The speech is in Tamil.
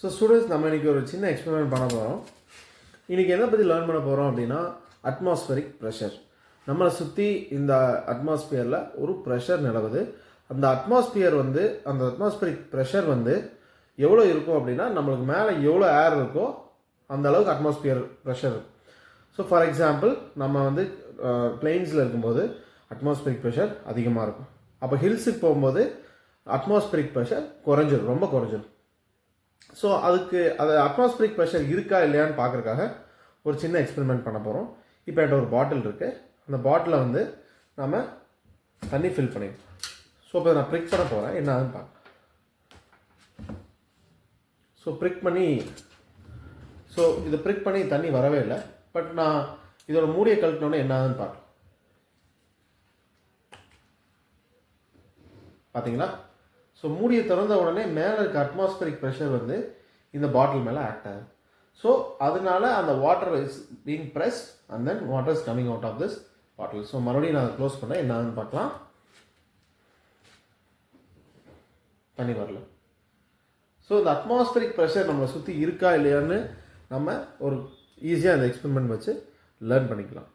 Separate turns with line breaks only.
ஸோ ஸ்டூடெண்ட்ஸ் நம்ம இன்றைக்கி ஒரு சின்ன எக்ஸ்பெரிமெண்ட் பண்ண போகிறோம் இன்றைக்கி எதை பற்றி லேர்ன் பண்ண போகிறோம் அப்படின்னா அட்மாஸ்பரிக் ப்ரெஷர் நம்மளை சுற்றி இந்த அட்மாஸ்பியரில் ஒரு ப்ரெஷர் நிலவுது அந்த அட்மாஸ்பியர் வந்து அந்த அட்மாஸ்பியரிக் ப்ரெஷர் வந்து எவ்வளோ இருக்கும் அப்படின்னா நம்மளுக்கு மேலே எவ்வளோ ஏர் இருக்கோ அந்த அளவுக்கு அட்மாஸ்பியர் ப்ரெஷர் இருக்கும். ஸோ ஃபார் எக்ஸாம்பிள் நம்ம வந்து பிளெயின்ஸில் இருக்கும்போது அட்மாஸ்பியரிக் ப்ரெஷர் அதிகமாக இருக்கும். அப்போ ஹில்ஸுக்கு போகும்போது அட்மாஸ்பியரிக் ப்ரெஷர் குறைஞ்சிடும் ரொம்ப குறைஞ்சிரும். ஸோ அதுக்கு அது அட்மாஸ்பிரிக் ப்ரெஷர் இருக்கா இல்லையான்னு பார்க்குறக்காக ஒரு சின்ன எக்ஸ்பெரிமெண்ட் பண்ண போகிறோம் இப்போ என்கிட்ட ஒரு பாட்டில் இருக்குது அந்த பாட்டிலை வந்து நம்ம தண்ணி ஃபில் பண்ணிடுறோம் ஸோ இப்போ நான் ப்ரிக் பண்ண போகிறேன் என்ன ஆகுதுன்னு பார்க்க ஸோ ப்ரிக் பண்ணி ஸோ இதை ப்ரிக் பண்ணி தண்ணி வரவே இல்லை. பட் நான் இதோட மூடியை கழட்டினோன்னே என்ன ஆகுதுன்னு பார்க்கலாம் பார்த்தீங்களா ஸோ மூடியை திறந்த உடனே மேலே இருக்க அட்மாஸ்பரிக் ப்ரெஷர் வந்து இந்த பாட்டில் மேலே ஆக்ட் ஆகும் ஸோ அதனால அந்த water is being press and then water is coming out of this bottle so மறுபடியும் நான் க்ளோஸ் பண்ணேன். என்ன பார்க்கலாம். தண்ணி வரல. ஸோ இந்த அட்மாஸ்பரிக் ப்ரெஷர் நம்மளை சுற்றி இருக்கா இல்லையான்னு நம்ம ஒரு ஈஸியாக அந்த எக்ஸ்பெரிமெண்ட் வச்சு லேர்ன் பண்ணிக்கலாம்.